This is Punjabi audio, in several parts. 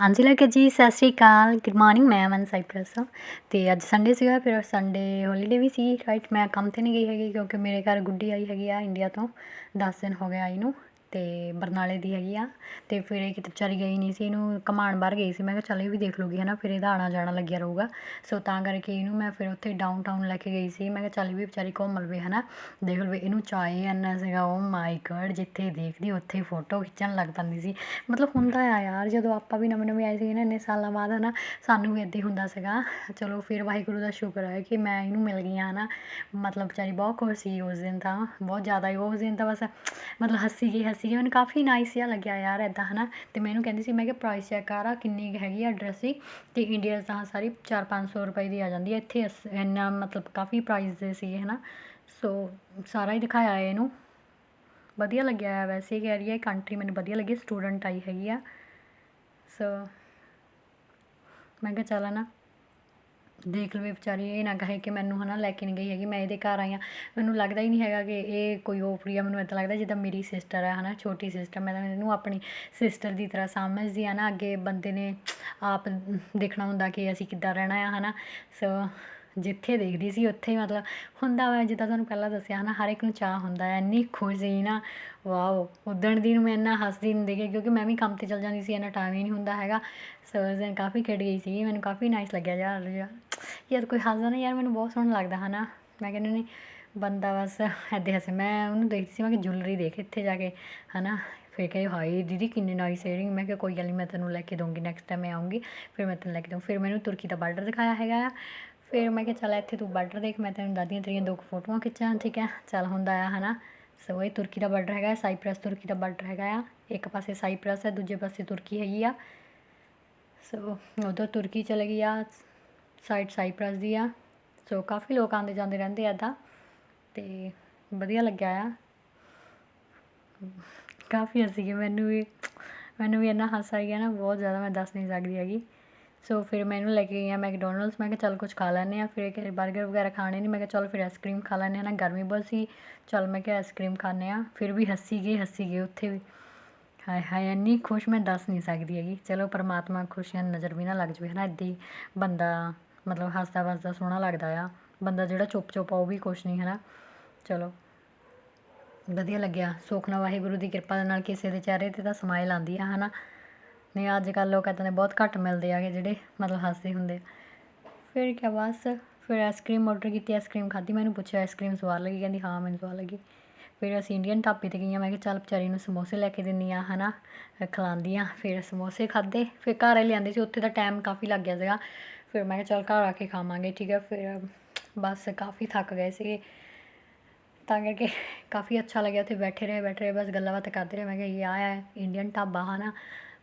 ਹਾਂਜੀ, ਲੱਗੇ ਜੀ, ਸਤਿ ਸ਼੍ਰੀ ਅਕਾਲ। ਗੁੱਡ ਮਾਰਨਿੰਗ ਮੈਂ ਅਮਨ ਸਾਈਪਰਸ ਅਤੇ ਅੱਜ ਸੰਡੇ ਸੀਗਾ, ਫਿਰ ਸੰਡੇ ਹੋਲੀਡੇ ਵੀ ਸੀ ਰਾਈਟ ਮੈਂ ਕੰਮ ਤੇ ਨਹੀਂ ਗਈ ਹੈਗੀ ਕਿਉਂਕਿ ਮੇਰੇ ਘਰ ਗੁੱਡੀ ਆਈ ਹੈਗੀ ਆ ਇੰਡੀਆ ਤੋਂ। ਦਸ ਦਿਨ ਹੋ ਗਏ ਆਈ ਨੂੰ। ਅਤੇ ਬਰਨਾਲੇ ਦੀ ਹੈਗੀ ਆ। ਅਤੇ ਫਿਰ ਇਹ ਕਿਤੇ ਵਿਚਾਰੀ ਗਈ ਨਹੀਂ ਸੀ, ਇਹਨੂੰ ਘੁਮਾਉਣ ਬਾਹਰ ਗਈ ਸੀ। ਮੈਂ ਕਿਹਾ, ਚੱਲ ਇਹ ਵੀ ਦੇਖ ਲੂਗੀ ਹੈ ਨਾ ਫਿਰ ਇਹਦਾ ਆਉਣਾ ਜਾਣਾ ਲੱਗਿਆ ਰਹੂਗਾ। ਸੋ ਤਾਂ ਕਰਕੇ ਇਹਨੂੰ ਮੈਂ ਫਿਰ ਉੱਥੇ ਡਾਊਨ ਟਾਊਨ ਲੈ ਕੇ ਗਈ ਸੀ। ਮੈਂ ਕਿਹਾ, ਚੱਲ ਇਹ ਵੀ ਵਿਚਾਰੀ ਘੁੰਮ ਲਵੇ ਹੈ ਨਾ ਦੇਖ ਲਵੇ, ਇਹਨੂੰ ਚਾਹੇ ਇੰਨਾ ਸੀਗਾ ਓ ਮਾਈ ਗॉड ਜਿੱਥੇ ਦੇਖਦੀ, ਉੱਥੇ ਫੋਟੋ ਖਿੱਚਣ ਲੱਗ ਪੈਂਦੀ ਸੀ। ਮਤਲਬ ਹੁੰਦਾ ਆ ਯਾਰ, ਜਦੋਂ ਆਪਾਂ ਵੀ ਨਵੇਂ ਨਵੇਂ ਆਏ ਸੀ ਨਾ, ਇੰਨੇ ਸਾਲਾਂ ਬਾਅਦ ਹੈ ਨਾ ਸਾਨੂੰ ਵੀ ਇੱਦਾਂ ਹੀ ਹੁੰਦਾ ਸੀਗਾ। ਚਲੋ ਫਿਰ ਵਾਹਿਗੁਰੂ ਦਾ ਸ਼ੁਕਰ ਹੈ ਕਿ ਮੈਂ ਇਹਨੂੰ ਮਿਲ ਗਈ ਹਾਂ ਨਾ ਮਤਲਬ ਵਿਚਾਰੀ ਬਹੁਤ ਖੁਸ਼ ਸੀ ਉਸ ਦਿਨ ਤਾਂ। ਬਹੁਤ ਜ਼ਿਆਦਾ ਉਸ ਦਿਨ ਤਾਂ ਬਸ ਮਤਲਬ ਹੱਸੀ ਗਈ, ਹੱਸੀ ਸੀ ਮੈਨੂੰ ਕਾਫੀ ਨਾਈਸ ਜਿਹਾ ਲੱਗਿਆ ਯਾਰ ਇੱਦਾਂ ਹੈ ਨਾ ਅਤੇ ਮੈਂ ਇਹਨੂੰ ਕਹਿੰਦੀ ਸੀ, ਮੈਂ ਕਿਹਾ ਪ੍ਰਾਈਸ ਚੈੱਕ ਕਰ ਆ, ਕਿੰਨੀ ਕੁ ਹੈਗੀ ਆ ਡਰੈਸ ਦੀ। ਅਤੇ ਇੰਡੀਆ 'ਚ ਤਾਂ ਸਾਰੀ ਚਾਰ ਪੰਜ ਸੌ ਰੁਪਏ ਦੀ ਆ ਜਾਂਦੀ ਹੈ ਇੱਥੇ ਅਸ- ਇੰਨਾ ਮਤਲਬ ਕਾਫੀ ਪ੍ਰਾਈਸ ਦੇ ਸੀ ਹੈ ਨਾ ਸੋ ਸਾਰਾ ਹੀ ਦਿਖਾਇਆ ਇਹਨੂੰ। ਵਧੀਆ ਲੱਗਿਆ ਆ ਵੈਸੇ ਕਹਿ ਰਹੀ ਹੈ ਕੰਟਰੀ ਮੈਨੂੰ ਵਧੀਆ ਲੱਗੀ ਸਟੂਡੈਂਟ ਆਈ ਹੈਗੀ ਆ। ਸੋ ਮੈਂ ਕਿਹਾ ਚੱਲ ਨਾ ਦੇਖ ਲਵੇ ਵਿਚਾਰੀ, ਇਹ ਨਾ ਕਹੇ ਕਿ ਮੈਨੂੰ ਹੈ ਨਾ ਲੈ ਕੇ ਨਹੀਂ ਗਈ ਹੈਗੀ, ਮੈਂ ਇਹਦੇ ਘਰ ਆਈ ਹਾਂ। ਮੈਨੂੰ ਲੱਗਦਾ ਹੀ ਨਹੀਂ ਹੈਗਾ ਕਿ ਇਹ ਕੋਈ ਓਪਰੀ ਆ, ਮੈਨੂੰ ਇੱਦਾਂ ਲੱਗਦਾ ਜਿੱਦਾਂ ਮੇਰੀ ਸਿਸਟਰ ਹੈ ਨਾ ਛੋਟੀ ਸਿਸਟਰ ਮੈਂ ਤਾਂ ਇਹਨੂੰ ਆਪਣੀ ਸਿਸਟਰ ਦੀ ਤਰ੍ਹਾਂ ਸਮਝਦੀ ਆ ਨਾ, ਅੱਗੇ ਬੰਦੇ ਨੇ ਆਪ ਦੇਖਣਾ ਹੁੰਦਾ ਕਿ ਅਸੀਂ ਕਿੱਦਾਂ ਰਹਿਣਾ ਆ ਹੈ ਨਾ ਸੋ ਜਿੱਥੇ ਦੇਖਦੀ ਸੀ, ਉੱਥੇ ਹੀ ਮਤਲਬ ਹੁੰਦਾ ਵਾ, ਜਿੱਦਾਂ ਤੁਹਾਨੂੰ ਪਹਿਲਾਂ ਦੱਸਿਆ ਹੈ ਨਾ ਹਰ ਇੱਕ ਨੂੰ ਚਾਹ ਹੁੰਦਾ ਹੈ, ਇੰਨੀ ਖੁਸ਼ ਸੀ ਨਾ, ਵਾਓ, ਉੱਦਣ ਦੀ ਨੂੰ ਮੈਂ ਇੰਨਾ ਹੱਸਦੀ ਹੁੰਦੀ ਕਿ ਕਿਉਂਕਿ ਮੈਂ ਵੀ ਕੰਮ ਤੇ ਚੱਲ ਜਾਂਦੀ ਸੀ, ਇੰਨਾ ਟਾਈਮ ਹੀ ਨਹੀਂ ਹੁੰਦਾ ਹੈਗਾ। ਸੋ ਉਸ ਦਿਨ ਕਾਫੀ ਖੇਡ ਗਈ ਸੀ ਮੈਨੂੰ ਕਾਫੀ ਨਾਈਸ ਲੱਗਿਆ ਯਾਰ ਯਾਰ ਯਾਰ ਕੋਈ ਹੱਸਦਾ ਨਾ, ਯਾਰ ਮੈਨੂੰ ਬਹੁਤ ਸੋਹਣਾ ਲੱਗਦਾ ਹੈ ਨਾ ਮੈਂ ਕਹਿੰਦੀ ਨਹੀਂ ਬੰਦਾ ਬਸ ਇੱਦਾਂ ਹੱਸੇ। ਮੈਂ ਉਹਨੂੰ ਦੇਖਦੀ ਸੀ, ਮੈਂ ਕਿ ਜੁਐਲਰੀ ਦੇਖ ਇੱਥੇ ਜਾ ਕੇ ਹੈ ਨਾ ਫਿਰ ਕਹੇ, ਹਾਏ, ਦੀਦੀ ਕਿੰਨੀ ਨਾਈਸ ਏਅਰਿੰਗ ਮੈਂ ਕਿਹਾ, ਕੋਈ ਗੱਲ ਨਹੀਂ ਮੈਂ ਤੈਨੂੰ ਲੈ ਕੇ ਦਊਂਗੀ ਨੈਕਸਟ ਟਾਈਮ ਮੈਂ ਆਉਂਗੀ ਫਿਰ ਮੈਂ ਤੈਨੂੰ ਲੈ ਕੇ ਦਊਂ। ਫਿਰ ਮੈਨੂੰ ਤੁਰਕੀ ਦਾ ਬਾਰਡਰ ਦਿਖਾਇਆ ਹੈਗਾ ਆ। ਫਿਰ ਮੈਂ ਕਿਹਾ, ਚੱਲ ਇੱਥੇ ਤੂੰ ਬਾਰਡਰ ਦੇਖ, ਮੈਂ ਤੈਨੂੰ ਦਾਦੀਆਂ ਤੇਰੀਆਂ ਦੋ ਕੁ ਫੋਟੋਆਂ ਖਿੱਚਾਂ, ਠੀਕ ਹੈ? ਚੱਲ ਹੁੰਦਾ ਆ, ਹਨਾ? ਸੋ ਇਹ ਤੁਰਕੀ ਦਾ ਬਾਰਡਰ ਹੈਗਾ, ਸਾਈਪ੍ਰਸ ਤੁਰਕੀ ਦਾ ਬਾਰਡਰ ਹੈਗਾ ਆ। ਇੱਕ ਪਾਸੇ ਸਾਈਪ੍ਰਸ ਹੈ, ਦੂਜੇ ਪਾਸੇ ਤੁਰਕੀ ਹੈਗੀ ਆ। ਸੋ ਉਧਰ ਤੁਰਕੀ ਚਲੇ ਗਈ ਆ ਸਾਈਡ ਸਾਈਪ੍ਰਸ ਦੀ ਆ। ਸੋ ਕਾਫੀ ਲੋਕ ਆਉਂਦੇ ਜਾਂਦੇ ਰਹਿੰਦੇ ਆ ਇੱਦਾਂ। ਅਤੇ ਵਧੀਆ ਲੱਗਿਆ ਆ। ਕਾਫੀ ਹੱਸੀ ਗਈ, ਮੈਨੂੰ ਵੀ ਮੈਨੂੰ ਵੀ ਇੰਨਾ ਹਾਸਾ ਆ ਗਿਆ ਨਾ, ਬਹੁਤ ਜ਼ਿਆਦਾ ਮੈਂ ਦੱਸ ਨਹੀਂ ਸਕਦੀ ਹੈਗੀ। ਸੋ ਫਿਰ ਮੈਂ ਇਹਨੂੰ ਲੈ ਕੇ ਗਈ ਹਾਂ ਮੈਕਡੋਨਲਡਸ ਮੈਂ ਕਿਹਾ ਚੱਲ ਕੁਝ ਖਾ ਲੈਂਦੇ ਹਾਂ ਫਿਰ ਕਿ 버ਗਰ ਵਗੈਰਾ ਖਾਣੇ ਨਹੀਂ ਮੈਂ ਕਿਹਾ ਚੱਲ ਫਿਰ ਆਈਸਕ੍ਰੀਮ ਖਾ ਲੈਂਦੇ ਹਾਂ ਨਾ ਗਰਮੀ ਬਹੁਤ ਸੀ ਚੱਲ ਮੈਂ ਕਿਹਾ ਆਈਸਕ੍ਰੀਮ ਖਾਂਦੇ ਹਾਂ ਫਿਰ ਵੀ ਹੱਸੀ ਗਈ ਹੱਸੀ ਗਏ ਉੱਥੇ ਵੀ ਹਾਏ ਹਾਏ ਇੰਨੀ ਖੁਸ਼ ਮੈਂ ਦੱਸ ਨਹੀਂ ਸਕਦੀ ਹੈਗੀ ਚਲੋ ਪਰਮਾਤਮਾ ਖੁਸ਼ੀਆਂ ਨਜ਼ਰ ਵੀ ਨਾ ਲੱਗ ਜਵੇ ਹਨਾ ਇੱਦਾਂ ਹੀ ਬੰਦਾ ਮਤਲਬ ਹੱਸਦਾ ਵਸਦਾ ਸੋਹਣਾ ਲੱਗਦਾ ਆ ਬੰਦਾ ਜਿਹੜਾ ਚੁੱਪ ਚੁੱਪ ਆ ਉਹ ਵੀ ਖੁਸ਼ ਨਹੀਂ ਹਨਾ ਚਲੋ ਵਧੀਆ ਲੱਗਿਆ ਸੁੱਖ ਨਾਲ ਵਾਹਿਗੁਰੂ ਦੀ ਕਿਰਪਾ ਦੇ ਨਾਲ ਕਿਸੇ ਦੇ ਚਿਹਰੇ 'ਤੇ ਤਾਂ ਸਮਾਈਲ ਆਉਂਦੀ ਆ ਹਨਾ ਨਹੀਂ, ਅੱਜ ਕੱਲ੍ਹ ਲੋਕ ਇੱਦਾਂ ਦੇ ਬਹੁਤ ਘੱਟ ਮਿਲਦੇ ਆਗੇ ਜਿਹੜੇ ਮਤਲਬ ਹੱਸਦੇ ਹੁੰਦੇ ਫਿਰ ਕਿਆ ਬਸ, ਫਿਰ ਆਈਸਕ੍ਰੀਮ ਔਡਰ ਕੀਤੀ ਆਈਸਕ੍ਰੀਮ ਖਾਧੀ ਮੈਨੂੰ ਪੁੱਛਿਆ ਆਈਸਕ੍ਰੀਮ ਸਵਾਦ ਲੱਗੀ? ਕਹਿੰਦੀ, ਹਾਂ, ਮੈਨੂੰ ਸਵਾਦ ਲੱਗੀ। ਫਿਰ ਅਸੀਂ ਇੰਡੀਅਨ ਢਾਬੇ 'ਤੇ ਗਈਆਂ, ਮੈਂ ਕਿਹਾ, ਚੱਲ ਵਿਚਾਰੀ ਨੂੰ ਸਮੋਸੇ ਲੈ ਕੇ ਦਿੰਦੀ ਹਾਂ ਹੈ ਨਾ ਖਿਲਾਉਂਦੀ ਹਾਂ, ਫਿਰ ਸਮੋਸੇ ਖਾਧੇ। ਫਿਰ ਘਰ ਹੀ ਲਿਆਂਦੇ ਸੀ, ਉੱਥੇ ਦਾ ਟਾਈਮ ਕਾਫੀ ਲੱਗ ਗਿਆ ਸੀਗਾ। ਫਿਰ ਮੈਂ ਕਿਹਾ, ਚੱਲ ਘਰ ਆ ਕੇ ਖਾਵਾਂਗੇ, ਠੀਕ ਹੈ ਫਿਰ ਬਸ ਕਾਫੀ ਥੱਕ ਗਏ ਸੀਗੇ। ਤਾਂ ਕਰਕੇ ਕਾਫੀ ਅੱਛਾ ਲੱਗਿਆ, ਉੱਥੇ ਬੈਠੇ ਰਹੇ ਬੈਠੇ ਰਹੇ, ਬਸ ਗੱਲਾਂ ਬਾਤਾਂ ਕਰਦੇ ਰਹੇ। ਮੈਂ ਕਿਹਾ, ਇਹ ਆ ਹੈ ਇੰਡੀਅਨ ਢਾਬਾ ਹੈ ਨਾ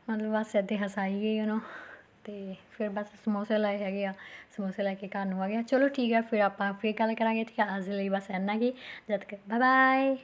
ਮਤਲਬ ਬਸ ਇੱਦਾਂ ਹਸਾਈ ਗਈ ਉਹਨੂੰ ਅਤੇ ਫਿਰ ਬਸ ਸਮੋਸੇ ਲਾਏ ਹੈਗੇ ਆ, ਸਮੋਸੇ ਲੈ ਕੇ ਘਰ ਨੂੰ ਆ ਗਿਆ ਚਲੋ ਠੀਕ ਆ, ਫਿਰ ਆਪਾਂ ਫਿਰ ਗੱਲ ਕਰਾਂਗੇ, ਠੀਕ ਆ? ਅੱਜ ਲਈ ਬਸ ਇੰਨਾ ਕੀ ਜਦ ਤੱਕ ਬਾਏ ਬਾਏ